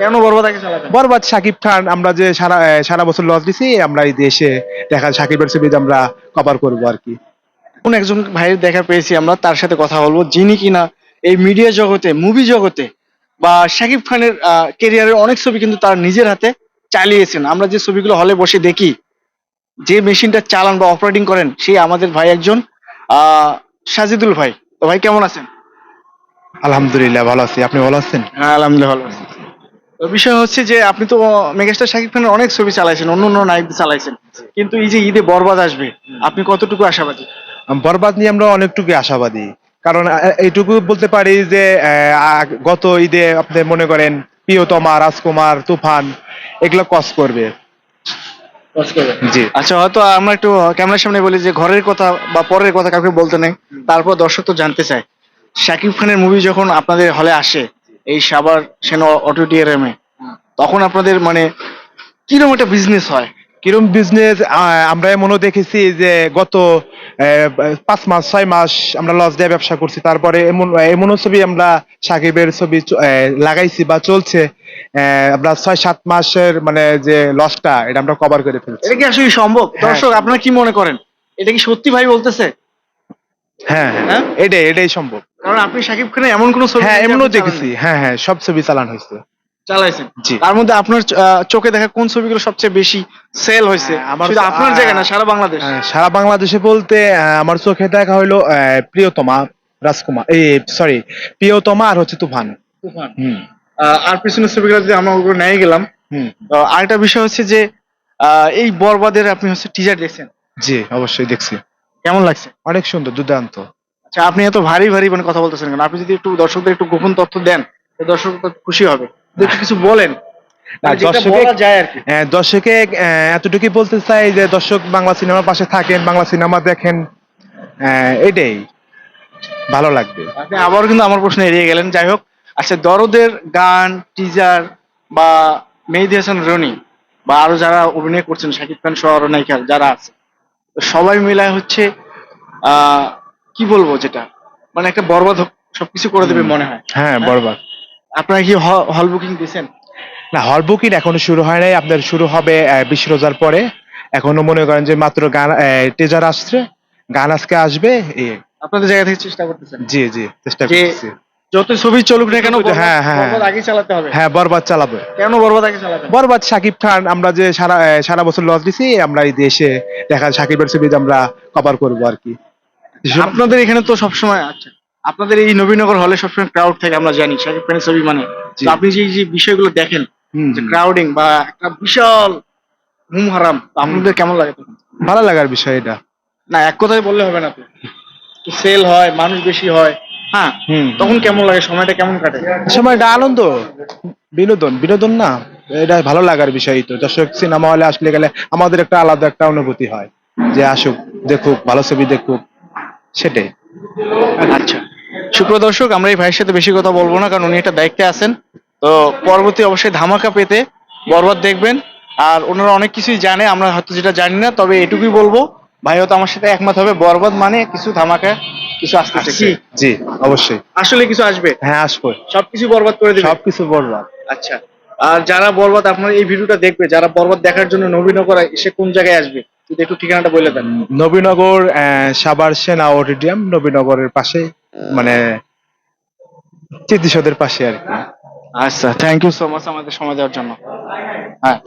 কেন বরবাদ আগে চালাবেন? বরবাদ শাকিব খান আমরা যে সারা সারা বছর লস দিছি আমরা এই দেশে দেখা শাকিবের ছবি আমরা কভার করব আর কি। কোন একজন ভাইয়ের দেখা পেয়েছি আমরা তার সাথে কথা বলব। যিনি কিনা এই মিডিয়া জগতে মুভি জগতে বা শাকিব খানের কেরিয়ারের অনেক ছবি কিন্তু তার নিজের হাতে চালিয়েছেন। আমরা যে ছবিগুলো হলে বসে দেখি যে মেশিনটা চালান বা অপারেটিং করেন সেই আমাদের ভাই একজন আহ সাজিদুল ভাই। তো ভাই কেমন আছেন? আলহামদুলিল্লাহ ভালো আছি। আপনি ভালো আছেন? হ্যাঁ আলহামদুলিল্লাহ ভালো আছি। বিষয় হচ্ছে যে আপনি তো মেগাস্টার শাকিব খানের অনেক ছবি চালাইছেন অন্য অন্য নায়ক চালাইছেন। কিন্তু এই যে ঈদে বরবাদ আসবে আপনি কতটুকু আশাবাদী? বরবাদ নিয়ে আমরা অনেকটুকু আশাবাদী। কারণ এইটুকু বলতে পারি যে গত ঈদে আপনি মনে করেন প্রিয়তমা রাজকুমার তুফান এগুলো কস করবে। জি। আচ্ছা হয়তো আমরা একটু ক্যামেরার সামনে বলি যে ঘরের কথা বা পরের কথা কাউকে বলতে নেই। তারপর দর্শক তো জানতে চায়। শাকিব খানের মুভি যখন আপনাদের হলে আসে এই সাবার সেন অটোডিয়ারামে তখন আপনাদের মানে কীরকম একটা বিজনেস হয়? কিরম বিজনেস আমরা এমনও দেখেছি যে গত পাঁচ মাস ছয় মাস আমরা লস দিয়ে ব্যবসা করছি। তারপরে এমন এমনও ছবি আমরা সাকিবের ছবি লাগাইছি বা চলছে। আহ, আমরা ছয় সাত মাসের মানে যে লসটা এটা আমরা কভার করে ফেলছি। এটা কি আসলে সম্ভব? হ্যাঁ। দর্শক আপনারা কি মনে করেন? এটা কি সত্যি ভাই বলতেছে? হ্যাঁ হ্যাঁ? হ্যাঁ? এটাই এটাই সম্ভব। কারণ আপনি শাকিব খানের এমন কোন ছবি হ্যাঁ এমনও দেখেছি। হ্যাঁ হ্যাঁ সব ছবি চালান হয়েছে। চালাইছেন? তার মধ্যে আপনার চোখে দেখা কোন ছবিগুলো সবচেয়ে বেশি সেল হয়েছে? হ্যাঁ, শুধু আপনার জায়গা না সারা বাংলাদেশ। সারা বাংলাদেশে বলতে আমার চোখে দেখা হলো প্রিয়তমা রাজকুমার এই সরি প্রিয়তমা আর হচ্ছে তুফান। তুফান। আর পিছনের ছবিগুলো যদি আমরা ওগুলো নিয়ে গেলাম হুম। আরেকটা বিষয় হচ্ছে যে আহ, এই বরবাদের আপনি হচ্ছে টিজার দেখছেন? জি অবশ্যই দেখছি। কেমন লাগছে? অনেক সুন্দর দুর্দান্ত। আচ্ছা আপনি এত ভারী ভারী মানে কথা বলতেছেন কেন? আপনি যদি একটু দর্শকদের একটু গোপন তথ্য দেন তো দর্শক তো খুশি হবে। যদি একটু কিছু বলেন মানে দর্শকে- আহ, এতটুকুই বলতে চাই যে দর্শক বাংলা সিনেমার পাশে থাকেন বাংলা সিনেমা দেখেন এটাই। ভালো লাগবে। আপনি আবার কিন্তু আমার প্রশ্ন এড়িয়ে গেলেন। যাই হোক আচ্ছা দরদের গান টিজার বা মেহেদি হাসান রনি বা আরও যারা অভিনয় করছেন শাকিব খান সহ নায়িকা যারা আছে সবাই মিলায় হচ্ছে কি বলব যেটা? মানে একটা বরবাদ সবকিছু করে দেবে মনে হয়। হ্যাঁ বরবাদ। আপনারা কি হল বুকিং দিয়েছেন? না হল বুকিং এখনও শুরু হয় নাই। আপনার শুরু হবে বিশ রোজার পরে। এখনও মনে করেন যে মাত্র গান টেজার আসছে। গান আজকে আসবে আপনাদের জায়গা থেকে চেষ্টা করতেছেন। জি জি চেষ্টা যে করছি যত ছবি চলুক না কেন হ্যাঁ, হ্যাঁ। আগে চালাতে হবে। হ্যাঁ বরবাদ চালাবে। কেন বরবাদ আগে চালাতে হবে? বরবাদ শাকিব খান আমরা যে সারা সারা বছর লস দিছি আমরা এই দেশে দেখা শাকিবের ছবি আমরা কভার করব আর কি। আপনাদের এখানে তো সবসময় আচ্ছা আপনাদের এই নবীনগর হলে সবসময় ক্রাউড থাকে আমরা জানি শাকিব খানের ছবি মানে। আপনি যে যে বিষয়গুলো দেখেন যে ক্রাউডিং বা একটা বিশাল হুম হারাম আপনাদের কেমন লাগে তখন? ভালো লাগার বিষয় এটা। না এক কথায় বললে হবে না তো। সেল হয় মানুষ বেশি হয় হ্যাঁ হুম। তখন কেমন লাগে? সময়টা কেমন কাটে? সময়টা আনন্দ। বিনোদন বিনোদন না। এটা ভালো লাগার বিষয় তো। দর্শক সিনেমা হলে আসলে গেলে আমাদের একটা আলাদা একটা অনুভূতি হয়। যে আসুক দেখুক ভালো ছবি দেখুক সেটাই। আচ্ছা। সুপ্রিয় দর্শক আমরা এই ভাইয়ের সাথে বেশি কথা বলব না কারণ উনি একটা দায়িত্বে আছেন। তো পরবর্তী অবশ্যই ধামাকা পেতে বরবাদ দেখবেন। আর ওনারা অনেক কিছুই জানে আমরা হয়তো যেটা জানি না তবে এটুকুই বলব ভাই তো আমার সাথে একমত হবে বরবাদ মানে কিছু ধামাকা কিছু আসতেছে কি জি অবশ্যই। আসলে কিছু আসবে? হ্যাঁ আসবে। সবকিছু বরবাদ করে দিবে? সবকিছু বরবাদ আচ্ছা। আর যারা বরবাদ আপনার এই ভিডিওটা দেখবে যারা বরবাদ দেখার জন্য নবীনগর এসে কোন জায়গায় আসবে যদি একটু ঠিকানাটা বলে দেন। নবীনগর সাভার সেনা অডিটোরিয়াম নবীনগরের পাশে মানে চিত্তিসদের পাশে আর কি। আচ্ছা থ্যাংক ইউ সো মাচ আমাদের সময় দেওয়ার জন্য। হ্যাঁ।